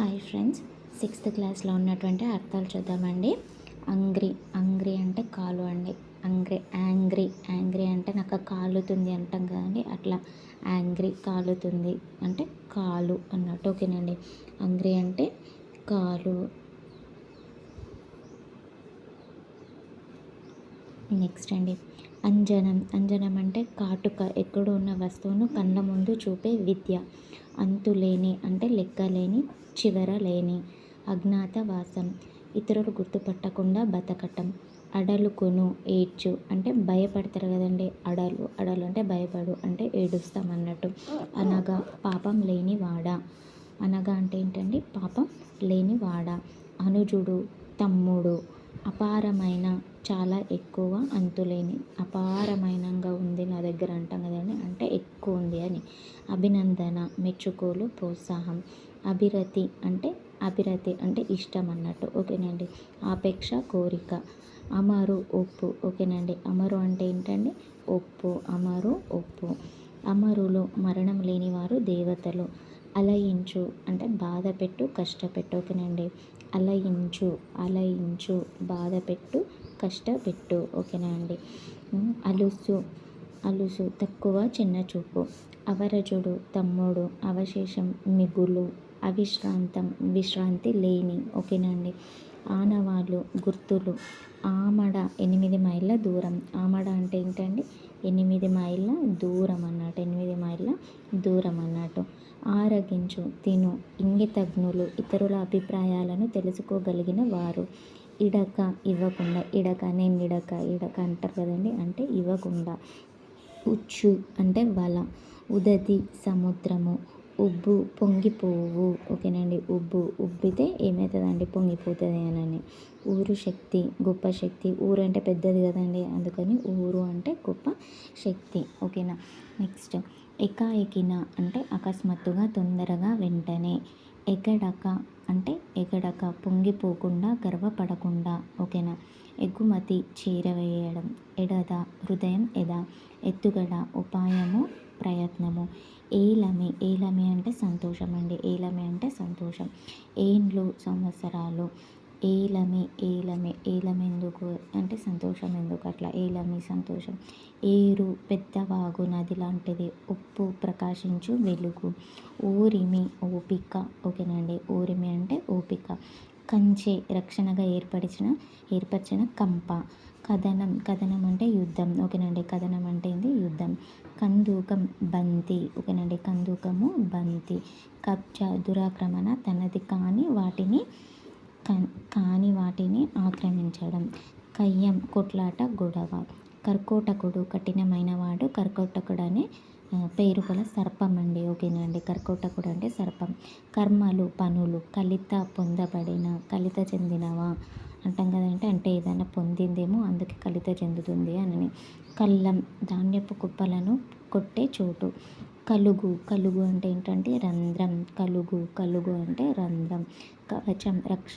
Hi friends sixth క్లాస్లో ఉన్నటువంటి అర్థాలు చూద్దామండి. అంగ్రీ అంగ్రీ అంటే కాలు అండి. అంగ్రీ యాంగ్రీ యాంగ్రీ అంటే నాకు కాలుతుంది అంటాం కదండి. అట్లా యాంగ్రీ కాలుతుంది అంటే కాలు అన్నట్టు ఓకేనండి. అంగ్రీ అంటే కాలు నెక్స్ట్ అండి. అంజనం. అంజనం అంటే కాటుక. ఎక్కడ ఉన్న వస్తువును కళ్ళ ముందు చూపే విద్య. అంతులేని అంటే లెక్కలేని చివర లేని. అజ్ఞాతవాసం ఇతరులు గుర్తుపట్టకుండా బతకటం. అడలుకును ఏడ్చు అంటే భయపడతారు కదండి. అడలు అడలు అంటే భయపడు అంటే ఏడుస్తాం అన్నట్టు. అనగా పాపం లేని వాడ. అనగా అంటే ఏంటండి? పాపం లేని వాడ. అనుజుడు తమ్ముడు అపారమైన చాలా ఎక్కువ అంతులేని అపారమైనంగా ఉంది నా దగ్గర అంటాం కదండి. అంటే ఎక్కువ ఉంది అని. అభినందన మెచ్చుకోలు ప్రోత్సాహం అభిరతి అంటే అభిరతి అంటే ఇష్టం అన్నట్టు. ఓకేనండి. ఆపేక్ష కోరిక అమరు ఒప్పు. ఓకేనండి. అమరు అంటే ఏంటండి? ఒప్పు అమరు ఒప్పు. అమరులు మరణం లేనివారు దేవతలు. అలయించు అంటే బాధ పెట్టు కష్టపెట్టు. ఓకేనండి. అలయించు అలయించు బాధ పెట్టు కష్టపెట్టు. ఓకేనా అండి? అలుసు. అలుసు. తక్కువ చిన్న చూపు. అవరజుడు తమ్ముడు అవశేషం మిగులు అవిశ్రాంతం విశ్రాంతి లేని. ఓకేనండి ఆనవాళ్ళు గుర్తులు. ఆమడ ఎనిమిది మైళ్ళ దూరం. ఆమడ అంటే ఏంటండి? ఎనిమిది మైళ్ళ దూరం అన్నట్టు. ఎనిమిది మైళ్ళ దూరం అన్నట్టు. ఆరగించు తిను. ఇంగితజ్ఞులు ఇతరుల అభిప్రాయాలను తెలుసుకోగలిగిన వారు. ఇడక ఇవ్వకుండా. ఇడక నేను ఇడక ఇడక అంటారు కదండి. అంటే ఇవ్వకుండా. ఉచ్చు అంటే వల ఉదతి సముద్రము. ఉబ్బు పొంగిపోవు. ఓకేనండి. ఉబ్బు. ఉబ్బితే ఏమవుతుందండి పొంగిపోతుంది అని ఊరు శక్తి గొప్ప శక్తి. ఊరు అంటే పెద్దది కదండి. అందుకని ఊరు అంటే గొప్ప శక్తి. ఓకేనా? నెక్స్ట్. ఎకాఎకిన అంటే అకస్మాత్తుగా తొందరగా వెంటనే. ఎగడక అంటే ఎగడక పొంగిపోకుండా గర్వపడకుండా ఓకేనా? ఎగుమతి చేరవేయడం ఎడద హృదయం ఎద? ఎత్తుగడ ఉపాయము ప్రయత్నము. ఏలమి ఏలమి అంటే సంతోషం అండి ఏలమి అంటే సంతోషం. ఏండ్లు సంవత్సరాలు ఏలమి ఏలమి ఏలం ఎందుకు అంటే సంతోషం ఎందుకు అట్లా? ఏలమి సంతోషం. ఏరు పెద్దవాగు నది లాంటిది ఉప్పు ప్రకాశించు వెలుగు. ఊరిమి ఓపిక. ఓకేనండి. ఊరిమి అంటే ఓపిక. కంచె రక్షణగా ఏర్పరిచిన ఏర్పరిచిన కంప. కథనం కథనం అంటే యుద్ధం. ఓకేనండి. కథనం అంటే ఏంది? యుద్ధం. కందూకం బంతి. ఓకేనండి. కందూకము బంతి. కబ్జా దురాక్రమణ తనది కాని వాటిని కాని వాటిని ఆక్రమించడం. కయ్యం కొట్లాట గొడవ. కర్కోటకుడు కఠినమైన వాడు కర్కోటకుడు అనే పేరు గల సర్పం అండి. ఓకేనండి కర్కోటకుడు అంటే సర్పం. కర్మలు పనులు కలిత పొందబడిన కలిత చెందినవా? అంటాం కదంటే అంటే ఏదైనా పొందిందేమో అందుకే కలిత చెందుతుంది అని కళ్ళం ధాన్యపు కుప్పలను కొట్టే చోటు. కలుగు కలుగు అంటే ఏంటంటే రంధ్రం కలుగు కలుగు అంటే రంధ్రం కవచం రక్ష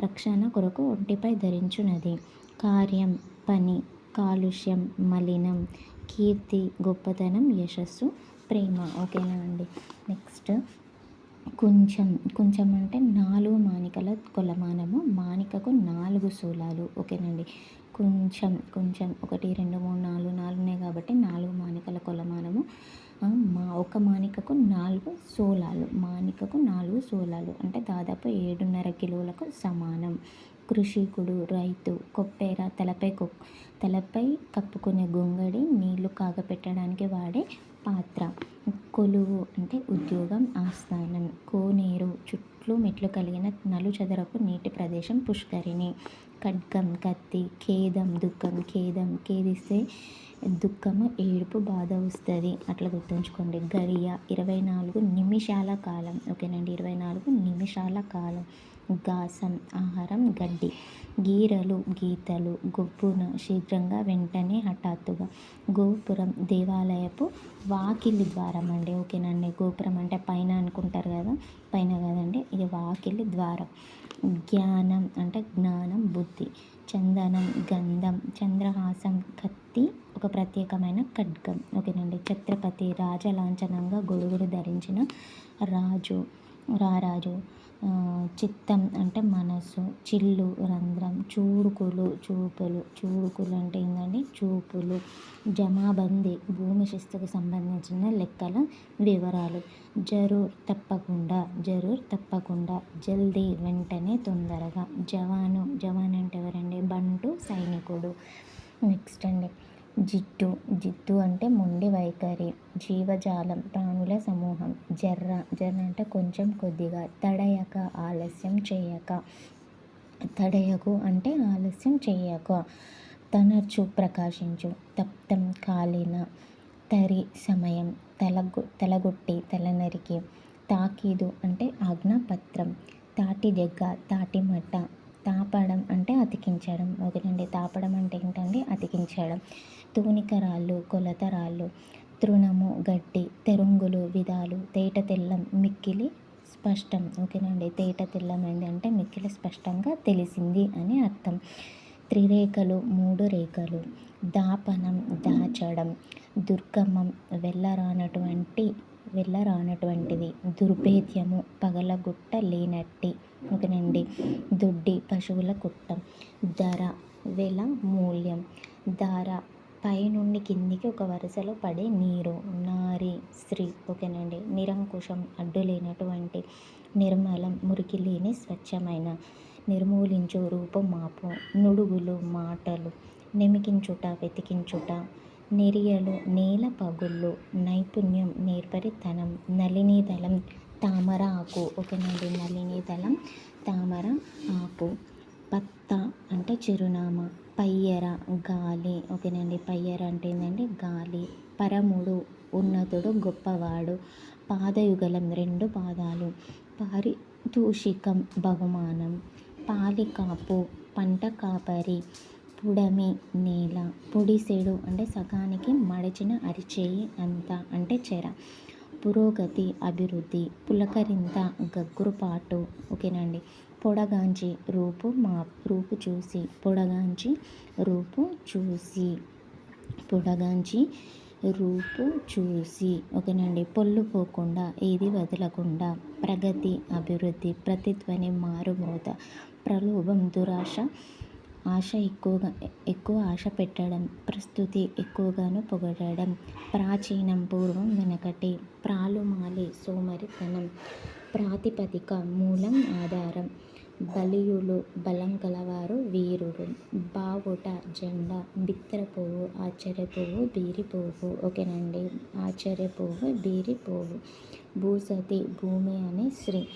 రక్షణ కొరకు ఒంటిపై ధరించున్నది కార్యం పని కాలుష్యం మలినం కీర్తి గొప్పతనం యశస్సు ప్రేమ. ఓకేనా అండి? నెక్స్ట్. కొంచెం కొంచెం అంటే నాలుగు మానికల కొలమానము మానికకు నాలుగు శూలాలు ఓకేనండి. కొంచెం కొంచెం ఒకటి రెండు మూడు నాలుగు నాలుగు ఉన్నాయి కాబట్టి నాలుగు మానికల కొలమానము. మా ఒక మానికకు నాలుగు సోలాలు మానికకు నాలుగు సోలాలు. అంటే దాదాపు ఏడున్నర కిలోలకు సమానం. కృషికుడు రైతు కొప్పేర తలపై కొ తలపై కప్పుకునే గొంగడి నీళ్ళు కాగపెట్టడానికి వాడే పాత్ర కొలువు అంటే ఉద్యోగం ఆస్థానం కోనేరు చుట్లు మెట్లు కలిగిన నలుచదరపు నీటి ప్రదేశం పుష్కరిణి. ఖడ్గం కత్తి ఖేదం దుఃఖం ఖేదం ఖేదిస్తే దుఃఖము ఏడుపు బాధ వస్తుంది. అట్లా గుర్తుంచుకోండి. గడియ ఇరవై నాలుగు నిమిషాల కాలం. ఓకేనండి ఇరవై నాలుగు నిమిషాల కాలం. గాసం ఆహారం గడ్డి. గీరలు గీతలు గొప్పున శీఘ్రంగా వెంటనే హఠాత్తుగా. గోపురం దేవాలయపు వాకిలి ద్వారం అండి. ఓకేనండి గోపురం అంటే పైన అనుకుంటారు కదా? పైన కదండి ఇది వాకిలి ద్వారం. జ్ఞానం అంటే జ్ఞానం బుద్ధి. చందనం గంధం చంద్రహాసం కత్తి ఒక ప్రత్యేకమైన ఖడ్గం. ఓకేనండి ఛత్రపతి రాజలాంఛనంగా గొడుగుడు ధరించిన రాజు రారాజు. చిత్తం అంటే మనసు చిల్లు రంధ్రం చూడుకులు చూపులు. చూడుకులు అంటే ఏంటండి చూపులు. జమాబందీ భూమి శిస్తుకు సంబంధించిన లెక్కల వివరాలు. జరూర్ తప్పకుండా జరూర్ తప్పకుండా జల్దీ వెంటనే తొందరగా. జవాను జవాన్ అంటే ఎవరండి? బంటు సైనికుడు. నెక్స్ట్ అండి. జిట్టు. జిట్టు అంటే మొండి వైఖరి జీవజాలం ప్రాణుల సమూహం జర్ర. జర్ర అంటే కొంచెం కొద్దిగా తడయక ఆలస్యం చేయక. తడయకు అంటే ఆలస్యం చేయక. తనర్చు ప్రకాశించు తప్తం కాలిన తరి సమయం తలగొ తలగొట్టి తలనరికి. తాకీదు అంటే ఆజ్ఞాపత్రం తాటి దెగ్గ తాటి మట్ట. తాపడం అంటే అతికించడం. ఓకేనండి తాపడం అంటే ఏంటండి? అతికించడం. తూనికరాళ్ళు కొలతరాళ్ళు తృణము గడ్డి తెరుంగులు విధాలు తేట తెల్లం మిక్కిలి స్పష్టం. ఓకేనండి. తేట తెల్లమైంది అంటే మిక్కిలి స్పష్టంగా తెలిసింది అని అర్థం. త్రిరేఖలు మూడు రేఖలు. దాపనం దాచడం. దుర్గమం వెళ్ళరానటువంటి వెళ్ళరానటువంటిది దుర్భేద్యము పగలగుట్ట లేనట్టి ఓకేనండి దొడ్డి పశువుల కుట్టం. ధర వెల మూల్యం. ధార పైనుండి కిందికి ఒక వరుసలో పడే నీరు. నారి స్త్రీ. ఓకేనండి నిరంకుశం అడ్డు లేనటువంటి నిర్మలం మురికి లేని స్వచ్ఛమైన. నిర్మూలించు రూపం మాపు నుడుగులు మాటలు. నిమికించుట వెతికించుట. నెరియలు నేల పగుళ్ళు నైపుణ్యం నేర్పరితనం నలినీదళం తామర ఆకు ఓకేనండి నలినీదళం తామర ఆకు పత్త అంటే చిరునామా పయ్యర గాలి ఓకేనండి పయ్యర అంటే ఏంటంటే గాలి పరముడు ఉన్నతుడు గొప్పవాడు పాదయుగలం రెండు పాదాలు పారితోషికం బహుమానం పాలికాపు పంట కాపరి పుడమి నేల పొడిసెడు అంటే సగానికి మడచిన అరిచేయి అంత అంటే చెర. పురోగతి అభివృద్ధి పులకరింత గగ్గురుపాటు ఓకేనండి. పొడగాంచి రూపు మా రూపు చూసి. పొడగాంచి రూపు చూసి. పొడగాంచి రూపు చూసి. ఓకేనండి. పొల్లు పోకుండా ఏది వదలకుండా. ప్రగతి అభివృద్ధి ప్రతిధ్వని మారుమూత ప్రలోభం దురాశ ఆశ ఎక్కువగా ఎక్కువ ఆశ పెట్టడం ప్రస్తుతి ఎక్కువగాను పొగడడం ప్రాచీనం పూర్వం వెనకటి ప్రాలుమాలి సోమరితనం ప్రాతిపదిక మూలం ఆధారం. బలియులు బలం గలవారు వీరుడు. బావుట జెండా బిత్తర పువ్వు ఆశ్చర్య పువ్వు బీరి పువ్వు ఓకేనండి. ఆశ్చర్య పువ్వు బీరి పువ్వు భూసతి భూమి అనే శ్రీ.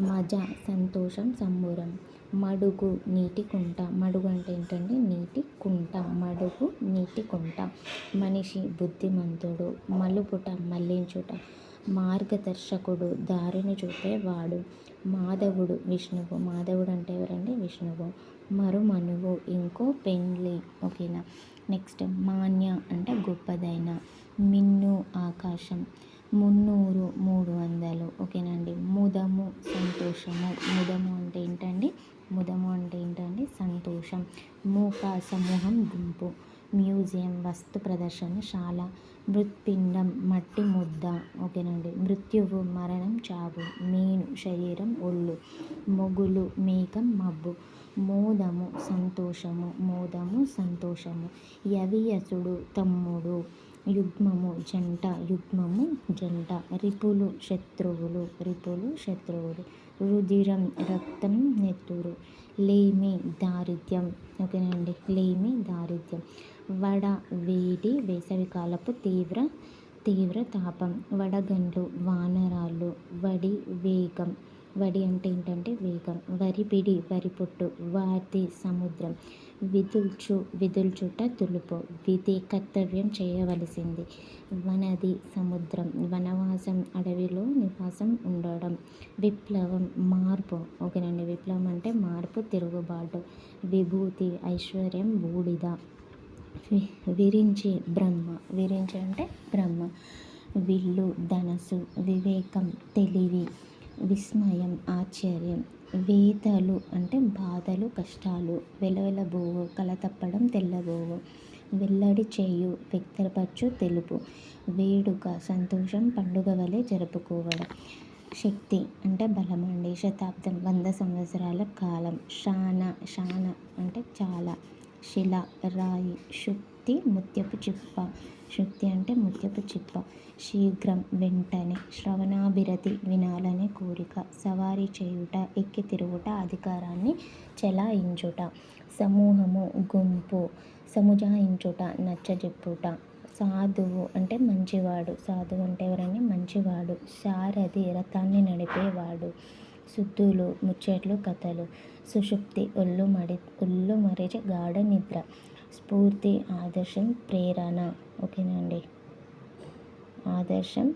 మజ సంతోషం సంబురం. మడుగు నీటి కుంట. మడుగు అంటే ఏంటండి నీటి కుంట. మడుగు నీటి కుంట. మనిషి బుద్ధిమంతుడు మలుపుట మళ్ళించుట మార్గదర్శకుడు దారిని చూపేవాడు మాధవుడు విష్ణువు. మాధవుడు అంటే ఎవరండి? విష్ణువు. మరుమనువు ఇంకో పెండ్లి ఓకేనా నెక్స్ట్ మాన్య అంటే గొప్పదైన. మిన్ను ఆకాశం. మున్నూరు మూడు వందలు. ఓకేనండి. ముదము సంతోషము. ముదము అంటే ఏంటండి? ముదము అంటే ఏంటండి? సంతోషం. మూక సమూహం గుంపు. మ్యూజియం వస్తు ప్రదర్శనశాల మృత్పిండం మట్టి ముద్ద. ఓకేనండి. మృత్యువు మరణం చావు. మీను శరీరం ఒళ్ళు. మొగులు మేకం మబ్బు. మోదము సంతోషము. మోదము సంతోషము. యవియసుడు తమ్ముడు. యుగ్మము జంట యుగ్మము జంట. రిపులు శత్రువులు రిపులు శత్రువులు. రుధిరం రక్తం నెత్తురు. లేమి దారిద్ర్యం. ఓకేనండి. లేమి దారిద్ర్యం. వడ వేడి వేసవికాలపు తీవ్ర తీవ్ర తాపం. వడగండ్లు వానరాళ్ళు. వడి వేగం. వడి అంటే ఏంటంటే వేగం. వరిపిడి వరిపొట్టు వాతి సముద్రం. విదుల్చు విదుల్చుట తులుపు. విధి కర్తవ్యం చేయవలసింది. వనది సముద్రం. వనవాసం అడవిలో నివాసం ఉండడం. విప్లవం మార్పు. ఓకేనండి. విప్లవం అంటే మార్పు తిరుగుబాటు. విభూతి ఐశ్వర్యం బూడిద. విరించి బ్రహ్మ. విరించి అంటే బ్రహ్మ. విల్లు ధనసు వివేకం తెలివి. విస్మయం ఆశ్చర్యం వేదలు అంటే బాధలు కష్టాలు వెలవెలబోవు కలతప్పడం తెల్లబోవు వెల్లడి చేయు వ్యక్తపరచు తెలుపు వేడుక సంతోషం పండుగ వలె జరుపుకోవడం. శక్తి అంటే బలమండి శతాబ్దం వంద సంవత్సరాల కాలం. శాన శాన అంటే చాలా. శిల రాయి శుక్ శక్తి ముత్యపు చిప్ప శుక్తి అంటే ముత్యపు చిప్ప శీఘ్రం వెంటనే శ్రవణాభిరతి వినాలనే కోరిక. సవారీ చేయుట ఎక్కి తిరుగుట అధికారాన్ని చెలాయించుట. సమూహము గుంపు సముజాయించుట నచ్చజెప్పుట. సాధువు అంటే మంచివాడు. సాధువు అంటే ఎవరని మంచివాడు. సారథి రథాన్ని నడిపేవాడు. శుద్ధులు ముచ్చట్లు కథలు. సుషుప్తి ఒళ్ళు మడి ఒళ్ళు మరిచి గాఢ నిద్ర. స్ఫూర్తి ఆదర్శం ప్రేరణ. ఓకేనండి ఆదర్శం